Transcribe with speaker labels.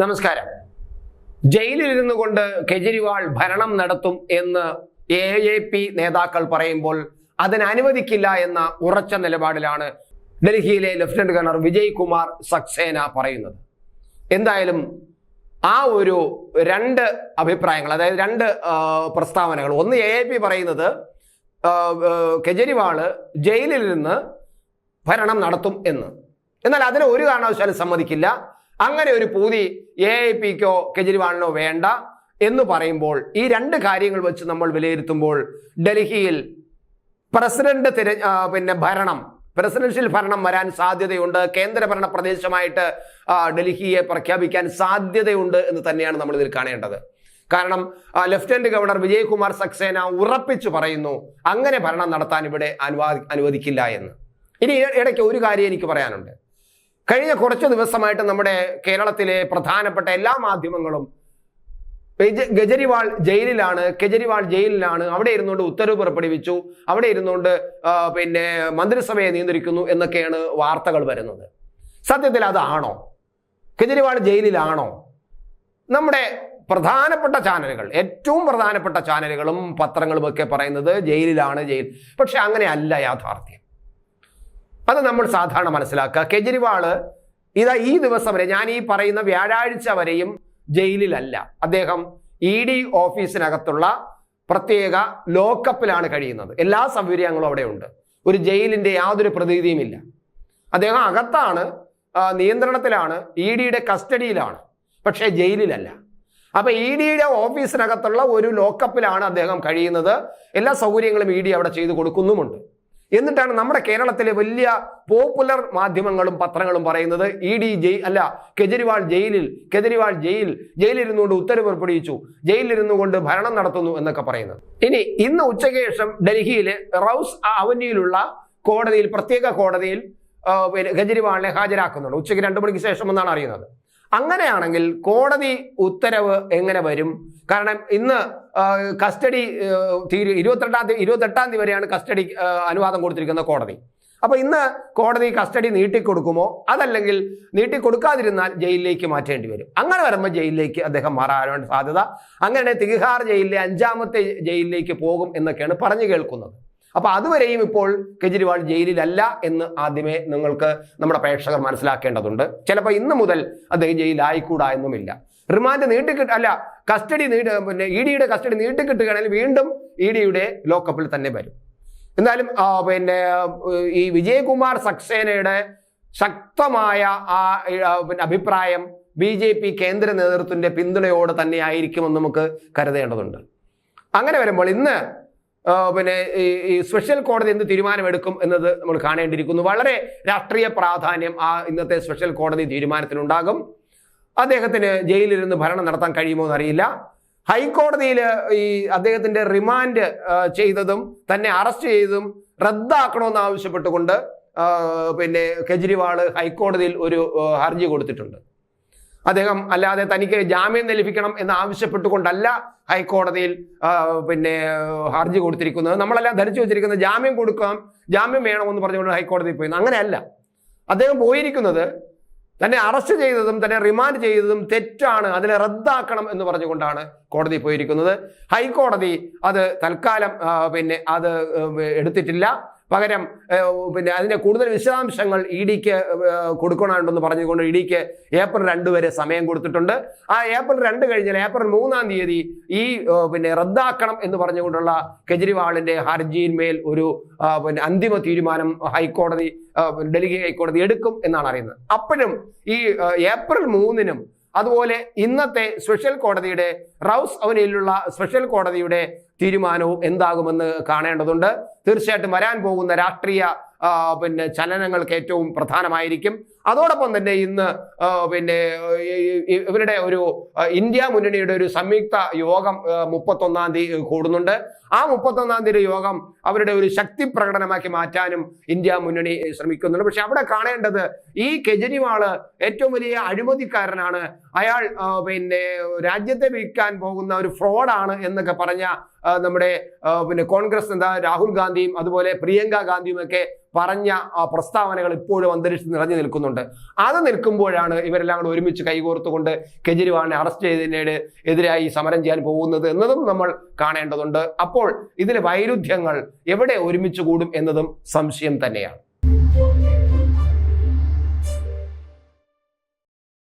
Speaker 1: നമസ്കാരം. ജയിലിലിരുന്നു കൊണ്ട് കെജ്രിവാൾ ഭരണം നടത്തും എന്ന് എ എ പി നേതാക്കൾ പറയുമ്പോൾ അതിനനുവദിക്കില്ല എന്ന ഉറച്ച നിലപാടിലാണ് ഡൽഹിയിലെ ലഫ്റ്റനന്റ് ഗവർണർ വിജയ് കുമാർ സക്സേന പറയുന്നത്. എന്തായാലും ആ ഒരു രണ്ട് അഭിപ്രായങ്ങൾ അതായത് രണ്ട് പ്രസ്താവനകൾ. ഒന്ന് എ പി പറയുന്നത് കെജ്രിവാൾ ജയിലിൽ നിന്ന് ഭരണം നടത്തും എന്ന്. എന്നാൽ അതിന് ഒരു കാരണവശാലും സമ്മതിക്കില്ല. അങ്ങനെ ഒരു പൂതി എ ഐ പിക്കോ കെജ്രിവാളിനോ വേണ്ട എന്ന് പറയുമ്പോൾ ഈ രണ്ട് കാര്യങ്ങൾ വെച്ച് നമ്മൾ വിലയിരുത്തുമ്പോൾ ഡൽഹിയിൽ പ്രസിഡന്റ് തിര പിന്നെ ഭരണം പ്രസിഡൻഷ്യൽ ഭരണം വരാൻ സാധ്യതയുണ്ട്. കേന്ദ്രഭരണ പ്രദേശമായിട്ട് ഡൽഹിയെ പ്രഖ്യാപിക്കാൻ സാധ്യതയുണ്ട് എന്ന് തന്നെയാണ് നമ്മൾ ഇതിൽ കാണേണ്ടത്. കാരണം ലഫ്റ്റനന്റ് ഗവർണർ വിജയ്കുമാർ സക്സേന ഉറപ്പിച്ചു പറയുന്നു അങ്ങനെ ഭരണം നടത്താൻ ഇവിടെ അനുവാദി അനുവദിക്കില്ല എന്ന്. ഇനി ഇടയ്ക്ക് ഒരു കാര്യം എനിക്ക് പറയാനുണ്ട്. കഴിഞ്ഞ കുറച്ച് ദിവസമായിട്ട് നമ്മുടെ കേരളത്തിലെ പ്രധാനപ്പെട്ട എല്ലാ മാധ്യമങ്ങളും ഗജരിവാൾ ജയിലിലാണ് കെജരിവാൾ ജയിലിലാണ് അവിടെ ഇരുന്നുകൊണ്ട് ഉത്തരവ് പുറപ്പെടുവിച്ചു അവിടെ ഇരുന്നുകൊണ്ട് പിന്നെ മന്ത്രിസഭയെ നിയന്ത്രിക്കുന്നു എന്നൊക്കെയാണ് വാർത്തകൾ വരുന്നത്. സത്യത്തിൽ അതാണോ? കെജരിവാൾ ജയിലിലാണോ? നമ്മുടെ പ്രധാനപ്പെട്ട ചാനലുകൾ ഏറ്റവും പ്രധാനപ്പെട്ട ചാനലുകളും പത്രങ്ങളും ഒക്കെ പറയുന്നത് ജയിലിലാണ് ജയിൽ പക്ഷെ അങ്ങനെയല്ല യാഥാർത്ഥ്യം. അത് നമ്മൾ സാധാരണ മനസ്സിലാക്കുക. കെജ്രിവാൾ ഇതാ ഈ ദിവസം വരെ ഞാൻ ഈ പറയുന്ന വ്യാഴാഴ്ച വരെയും ജയിലിലല്ല. അദ്ദേഹം ഇ ഡി ഓഫീസിനകത്തുള്ള പ്രത്യേക ലോക്കപ്പിലാണ് കഴിയുന്നത്. എല്ലാ സൗകര്യങ്ങളും അവിടെ ഉണ്ട് ഒരു ജയിലിന്റെ യാതൊരു പ്രതീതിയുമില്ല. അദ്ദേഹം അകത്താണ് നിയന്ത്രണത്തിലാണ് ഇ ഡിയുടെ കസ്റ്റഡിയിലാണ്. പക്ഷേ ജയിലിലല്ല. അപ്പൊ ഇ ഡിയുടെ ഓഫീസിനകത്തുള്ള ഒരു ലോക്കപ്പിലാണ് അദ്ദേഹം കഴിയുന്നത്. എല്ലാ സൗകര്യങ്ങളും ഇ ഡി അവിടെ ചെയ്തു കൊടുക്കുന്നുമുണ്ട്. എന്നിട്ടാണ് നമ്മുടെ കേരളത്തിലെ വലിയ പോപ്പുലർ മാധ്യമങ്ങളും പത്രങ്ങളും പറയുന്നത്. ഇ ഡി ജയിൽ അല്ല കെജ്രിവാൾ ജയിലിൽ കെജ്രിവാൾ ജയിൽ ജയിലിരുന്നുകൊണ്ട് ഉത്തരവ് പുറപ്പെടുവിച്ചു ജയിലിരുന്നു കൊണ്ട് ഭരണം നടത്തുന്നു എന്നൊക്കെ പറയുന്നത്. ഇനി ഇന്ന് ഉച്ചയ്ക്ക് ശേഷം ഡൽഹിയിലെ റൌസ് അവന്യൂയിലുള്ള കോടതിയിൽ പ്രത്യേക കോടതിയിൽ കെജ്രിവാളിനെ ഹാജരാക്കുന്നുണ്ട്. ഉച്ചയ്ക്ക് രണ്ടു മണിക്ക് ശേഷം എന്നാണ് അറിയുന്നത്. അങ്ങനെയാണെങ്കിൽ കോടതി ഉത്തരവ് എങ്ങനെ വരും? കാരണം ഇന്ന് കസ്റ്റഡി തീരു ഇരുപത്തെട്ടാം തീയതി ഇരുപത്തെട്ടാം തീയതി വരെയാണ് കസ്റ്റഡി അനുവാദം കൊടുത്തിരിക്കുന്ന കോടതി. അപ്പോൾ ഇന്ന് കോടതി കസ്റ്റഡി നീട്ടിക്കൊടുക്കുമോ? അതല്ലെങ്കിൽ നീട്ടിക്കൊടുക്കാതിരുന്നാൽ ജയിലിലേക്ക് മാറ്റേണ്ടി വരും. അങ്ങനെ വരുമ്പോൾ ജയിലിലേക്ക് അദ്ദേഹം മാറാൻ സാധ്യത. അങ്ങനെ തിഹാർ ജയിലിലെ അഞ്ചാമത്തെ ജയിലിലേക്ക് പോകും എന്നൊക്കെയാണ് പറഞ്ഞു കേൾക്കുന്നത്. അപ്പൊ അതുവരെയും ഇപ്പോൾ കെജ്രിവാൾ ജയിലിലല്ല എന്ന് ആദ്യമേ നിങ്ങൾക്ക് നമ്മുടെ പ്രേക്ഷകർ മനസ്സിലാക്കേണ്ടതുണ്ട്. ചിലപ്പോൾ ഇന്ന് മുതൽ അദ്ദേഹം ജയിലായിക്കൂടാ എന്നുമില്ല. റിമാൻഡ് നീട്ടിക്കിട്ട അല്ല കസ്റ്റഡി നീട്ട പിന്നെ ഇ ഡിയുടെ കസ്റ്റഡി നീട്ടിക്കിട്ടുകയാണെങ്കിൽ വീണ്ടും ഇ ഡിയുടെ ലോക്കപ്പിൽ തന്നെ വരും. എന്തായാലും പിന്നെ ഈ വിജയകുമാർ സക്സേനയുടെ ശക്തമായ ആ പിന്നെ അഭിപ്രായം ബി ജെ പി കേന്ദ്ര നേതൃത്വത്തിന്റെ പിന്തുണയോടെ തന്നെ ആയിരിക്കുമെന്ന് നമുക്ക് കരുതേണ്ടതുണ്ട്. അങ്ങനെ വരുമ്പോൾ ഇന്ന് പിന്നെ ഈ സ്പെഷ്യൽ കോടതി എന്ത് തീരുമാനമെടുക്കും എന്നത് നമ്മൾ കാണേണ്ടിയിരിക്കുന്നു. വളരെ രാഷ്ട്രീയ പ്രാധാന്യം ആ ഇന്നത്തെ സ്പെഷ്യൽ കോടതി തീരുമാനത്തിനുണ്ടാകും. അദ്ദേഹത്തിന് ജയിലിരുന്ന് ഭരണം നടത്താൻ കഴിയുമോ എന്നറിയില്ല. ഹൈക്കോടതിയിൽ ഈ അദ്ദേഹത്തിന്റെ റിമാൻഡ് ചെയ്തതും തന്നെ അറസ്റ്റ് ചെയ്തതും റദ്ദാക്കണമെന്ന് ആവശ്യപ്പെട്ടുകൊണ്ട് പിന്നെ കെജ്രിവാൾ ഹൈക്കോടതിയിൽ ഒരു ഹർജി കൊടുത്തിട്ടുണ്ട്. അദ്ദേഹം അല്ലാതെ തനിക്ക് ജാമ്യം ലഭിക്കണം എന്ന് ആവശ്യപ്പെട്ടുകൊണ്ടല്ല ഹൈക്കോടതിയിൽ പിന്നെ ഹർജി കൊടുത്തിരിക്കുന്നത്. നമ്മളെല്ലാം ധരിച്ചു വെച്ചിരിക്കുന്നത് ജാമ്യം കൊടുക്കാം ജാമ്യം വേണമെന്ന് പറഞ്ഞുകൊണ്ട് ഹൈക്കോടതിയിൽ പോയി. അങ്ങനെയല്ല. അദ്ദേഹം പോയിരിക്കുന്നത് തന്നെ അറസ്റ്റ് ചെയ്തതും തന്നെ റിമാൻഡ് ചെയ്തതും തെറ്റാണ് അതിനെ റദ്ദാക്കണം എന്ന് പറഞ്ഞുകൊണ്ടാണ് കോടതി പോയിരിക്കുന്നത്. ഹൈക്കോടതി അത് തൽക്കാലം പിന്നെ അത് എടുത്തിട്ടില്ല. പകരം പിന്നെ അതിന്റെ കൂടുതൽ വിശദാംശങ്ങൾ ഇ ഡിക്ക് കൊടുക്കണമുണ്ടെന്ന് പറഞ്ഞുകൊണ്ട് ഇ ഡിക്ക് ഏപ്രിൽ രണ്ട് വരെ സമയം കൊടുത്തിട്ടുണ്ട്. ആ ഏപ്രിൽ രണ്ട് കഴിഞ്ഞാൽ ഏപ്രിൽ മൂന്നാം തീയതി ഈ പിന്നെ റദ്ദാക്കണം എന്ന് പറഞ്ഞുകൊണ്ടുള്ള കെജ്രിവാളിന്റെ ഹർജിയിന്മേൽ ഒരു പിന്നെ അന്തിമ തീരുമാനം ഹൈക്കോടതി ഡൽഹി ഹൈക്കോടതി എടുക്കും എന്നാണ് അറിയുന്നത്. അപ്പോഴും ഈ ഏപ്രിൽ മൂന്നിനും അതുപോലെ ഇന്നത്തെ സ്പെഷ്യൽ കോടതിയുടെ റൗസ് അവനിലുള്ള സ്പെഷ്യൽ കോടതിയുടെ തീരുമാനവും എന്താകുമെന്ന് കാണേണ്ടതുണ്ട്. തീർച്ചയായിട്ടും വരാൻ പോകുന്ന രാഷ്ട്രീയ പിന്നെ ചലനങ്ങൾക്ക് ഏറ്റവും പ്രധാനമായിരിക്കും. അതോടൊപ്പം തന്നെ ഇന്ന് പിന്നെ ഇവരുടെ ഒരു ഇന്ത്യ മുന്നണിയുടെ ഒരു സംയുക്ത യോഗം മുപ്പത്തൊന്നാം തീയതി കൂടുന്നുണ്ട്. ആ മുപ്പത്തൊന്നാം തീയതി യോഗം അവരുടെ ഒരു ശക്തി പ്രകടനമാക്കി മാറ്റാനും ഇന്ത്യ മുന്നണി ശ്രമിക്കുന്നുണ്ട്. പക്ഷെ അവിടെ കാണേണ്ടത് ഈ കെജ്രിവാൾ ഏറ്റവും വലിയ അഴിമതിക്കാരനാണ്. അയാൾ പിന്നെ രാജ്യത്തെ വിൽക്കാൻ പോകുന്ന ഒരു ഫ്രോഡാണ് എന്നൊക്കെ പറഞ്ഞ നമ്മുടെ പിന്നെ കോൺഗ്രസ് നേതാ രാഹുൽ ഗാന്ധിയും അതുപോലെ പ്രിയങ്ക ഗാന്ധിയും ഒക്കെ പറഞ്ഞ പ്രസ്താവനകൾ ഇപ്പോഴും അന്തരീക്ഷത്തിൽ നിറഞ്ഞു നിൽക്കുന്നുണ്ട്. അത് നിൽക്കുമ്പോഴാണ് ഇവരെല്ലാം കൂടെ ഒരുമിച്ച് കൈകോർത്തുകൊണ്ട് കെജ്രിവാളിനെ അറസ്റ്റ് ചെയ്തതിനേട് എതിരായി സമരം ചെയ്യാൻ പോകുന്നത് എന്നതും നമ്മൾ കാണേണ്ടതുണ്ട്. അപ്പോൾ ഇതിലെ വൈരുദ്ധ്യങ്ങൾ എവിടെ ഒരുമിച്ച് കൂടും എന്നതും സംശയം തന്നെയാണ്.